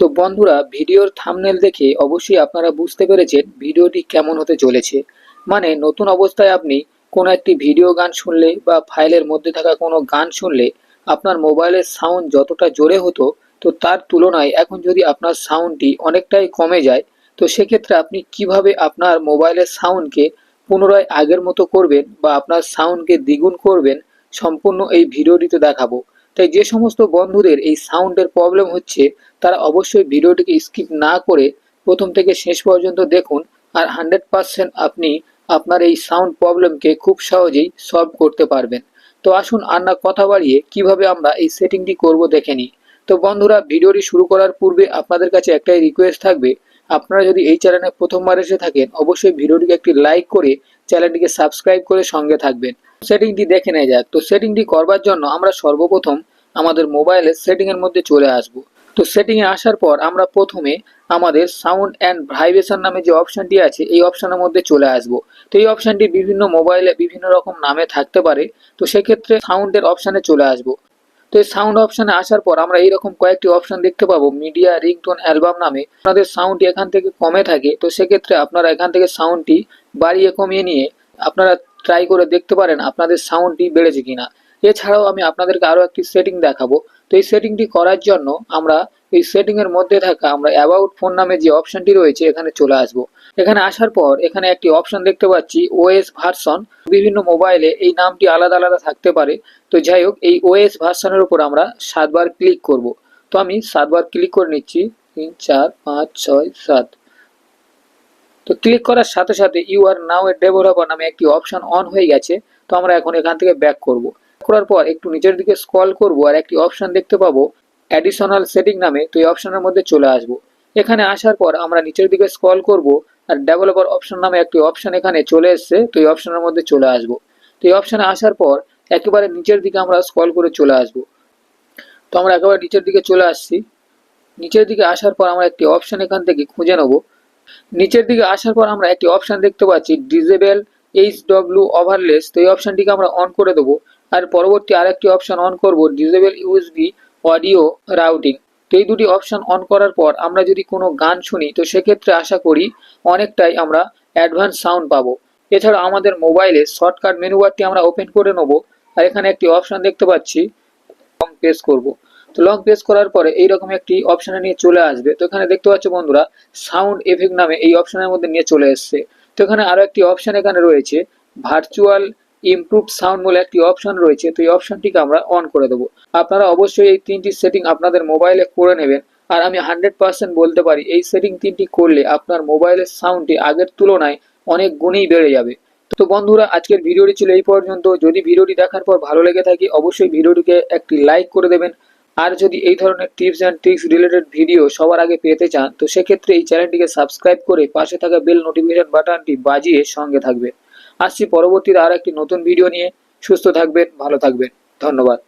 তো বন্ধুরা, ভিডিওর থামনেল দেখে অবশ্যই আপনারা বুঝতে পেরেছেন ভিডিওটি কেমন হতে চলেছে। মানে নতুন অবস্থায় আপনি কোনো একটি ভিডিও গান শুনলে বা ফাইলের মধ্যে থাকা কোনো গান শুনলে আপনার মোবাইলের সাউন্ড যতটা জোরে হতো, তো তার তুলনায় এখন যদি আপনার সাউন্ডটি অনেকটাই কমে যায়, তো সেক্ষেত্রে আপনি কীভাবে আপনার মোবাইলের সাউন্ডকে পুনরায় আগের মতো করবেন বা আপনার সাউন্ডকে দ্বিগুণ করবেন, সম্পূর্ণ এই ভিডিওটিতে দেখাবো। তাই যে সমস্ত বন্ধুদের এই সাউন্ডের প্রবলেম হচ্ছে, তারা অবশ্যই ভিডিওটিকে স্কিপ না করে প্রথম থেকে শেষ পর্যন্ত দেখুন আর হান্ড্রেড পারসেন্ট আপনি আপনার এই সাউন্ড প্রবলেমকে খুব সহজেই সলভ করতে পারবেন। তো আসুন আর না কথা বাড়িয়ে কীভাবে আমরা এই সেটিংটি করব দেখে নিই। তো বন্ধুরা, ভিডিওটি শুরু করার পূর্বে আপনাদের কাছে একটাই রিকোয়েস্ট থাকবে, আপনারা যদি এই চ্যানেলে প্রথমবার এসে থাকেন, অবশ্যই ভিডিওটিকে একটি লাইক করে চ্যানেলটিকে সাবস্ক্রাইব করে সঙ্গে থাকবেন। সেটিংটি দেখে নেওয়া যাক। তো সেটিংটি করবার জন্য আমরা সর্বপ্রথম আমাদের মোবাইলের সেটিংয়ের মধ্যে চলে আসব। তো সেটিংয়ে আসার পর আমরা প্রথমে আমাদের সাউন্ড অ্যান্ড ভাইব্রেশন নামে যে অপশনটি আছে, এই অপশনের মধ্যে চলে আসব। তো এই অপশনটি বিভিন্ন মোবাইলে বিভিন্ন রকম নামে থাকতে পারে। তো সেক্ষেত্রে সাউন্ডের অপশানে চলে আসব। তো এই সাউন্ড অপশানে আসার পর আমরা এইরকম কয়েকটি অপশান দেখতে পাবো। মিডিয়া রিংটোন অ্যালবাম নামে। আপনাদের সাউন্ডটি এখান থেকে কমে থাকে। তো সেক্ষেত্রে আপনারা এখান থেকে সাউন্ডটি বাড়িয়ে কমিয়ে নিয়ে আপনারা ট্রাই করে দেখতে পারেন আপনাদের সাউন্ডটি বেড়েছে কিনা। এছাড়াও আমি আপনাদেরকে আরও একটি সেটিং দেখাবো। তো এই সেটিংটি করার জন্য আমরা এই সেটিং এর মধ্যে থাকা আমরা অ্যাবাউট ফোন নামে যে অপশনটি রয়েছে, এখানে চলে আসব। এখানে আসার পর এখানে একটি অপশন দেখতে পাচ্ছি ওএস ভার্সন বিভিন্ন মোবাইলে এই নামটি আলাদা আলাদা থাকতে পারে। তো যাই হোক, এই ওএস ভার্সনের উপর আমরা সাতবার ক্লিক করব। তো আমি সাতবার ক্লিক করে নিচ্ছি। তিন, চার, পাঁচ, ছয়, সাত। তো ক্লিক করার সাথে সাথে you R now A developer নামে একটি অপশন অন হয়ে গেছে। তো আমরা এখন এখান থেকে ব্যাক করব। করার পর একটু নিচের দিকে স্ক্রল করব আর একটি অপশন দেখতে পাবো। অ্যাডিশনাল সেটিং নামে তো এই অপশনের মধ্যে চলে আসব। এখানে আসার পর আমরা নিচের দিকে স্ক্রল করব আর ডেভেলপার অপশন নামে একটি অপশন এখানে চলে এসছে, তো এই অপশনের মধ্যে চলে আসব। তো এই অপশনে আসার পর একেবারে নিচের দিকে আমরা স্ক্রল করে চলে আসব। তো আমরা একেবারে নিচের দিকে চলে আসছি। নিচের দিকে আসার পর আমরা একটি অপশন এখান থেকে খুঁজে নেব। নিচের দিকে আসার পর আমরা একটি অপশন দেখতে পাচ্ছি ডিজেবল এইচ ডব্লিউ ওভারলেস তো এই অপশনটিকে আমরা অন করে দেবো। আর পরবর্তী আরেকটি অপশন অন করব ডিজেবল ইউএসবি অডিও রাউটিং তো এই দুটি অপশন অন করার পর আমরা যদি কোনো গান শুনি, তো সেক্ষেত্রে আশা করি অনেকটাই আমরা অ্যাডভান্স সাউন্ড পাবো। এছাড়া আমাদের মোবাইলে শর্টকাট মেনু বারটি আমরা ওপেন করে নেব। আর এখানে একটি অপশন দেখতে পাচ্ছি লং প্রেস করব। তো লং প্রেস করার পরে এইরকম একটি অপশনে নিয়ে চলে আসবে। তো এখানে দেখতে পাচ্ছ বন্ধুরা সাউন্ড এফেক্ট নামে এই অপশনের মধ্যে নিয়ে চলে এসছে। তো এখানে আরও একটি অপশন এখানে রয়েছে ভার্চুয়াল ইমপ্রুভ সাউন্ড বলে একটি অপশন রয়েছে, তো এই অপশনটিকে আমরা অন করে দেবো। আপনারা অবশ্যই এই তিনটি সেটিং আপনাদের মোবাইলে করে নেবেন। আর আমি হান্ড্রেড পার্সেন্ট বলতে পারি, এই সেটিং তিনটি করলে আপনার মোবাইলের সাউন্ডটি আগের তুলনায় অনেক গুণেই বেড়ে যাবে। তো বন্ধুরা, আজকের ভিডিওটি ছিল এই পর্যন্ত। যদি ভিডিওটি দেখার পর ভালো লেগে থাকে, অবশ্যই ভিডিওটিকে একটি লাইক করে দেবেন। আর যদি এই ধরনের tips and tricks related video সবার আগে পেতে চান, তো সেক্ষেত্রে এই চ্যানেলটিকে সাবস্ক্রাইব করে পাশে থাকা বেল নোটিফিকেশন বাটনটি বাজিয়ে সঙ্গে থাকবে। আসছি পরবর্তীতে আর একটি নতুন ভিডিও নিয়ে। সুস্থ থাকবেন ভালো থাকবেন। ধন্যবাদ।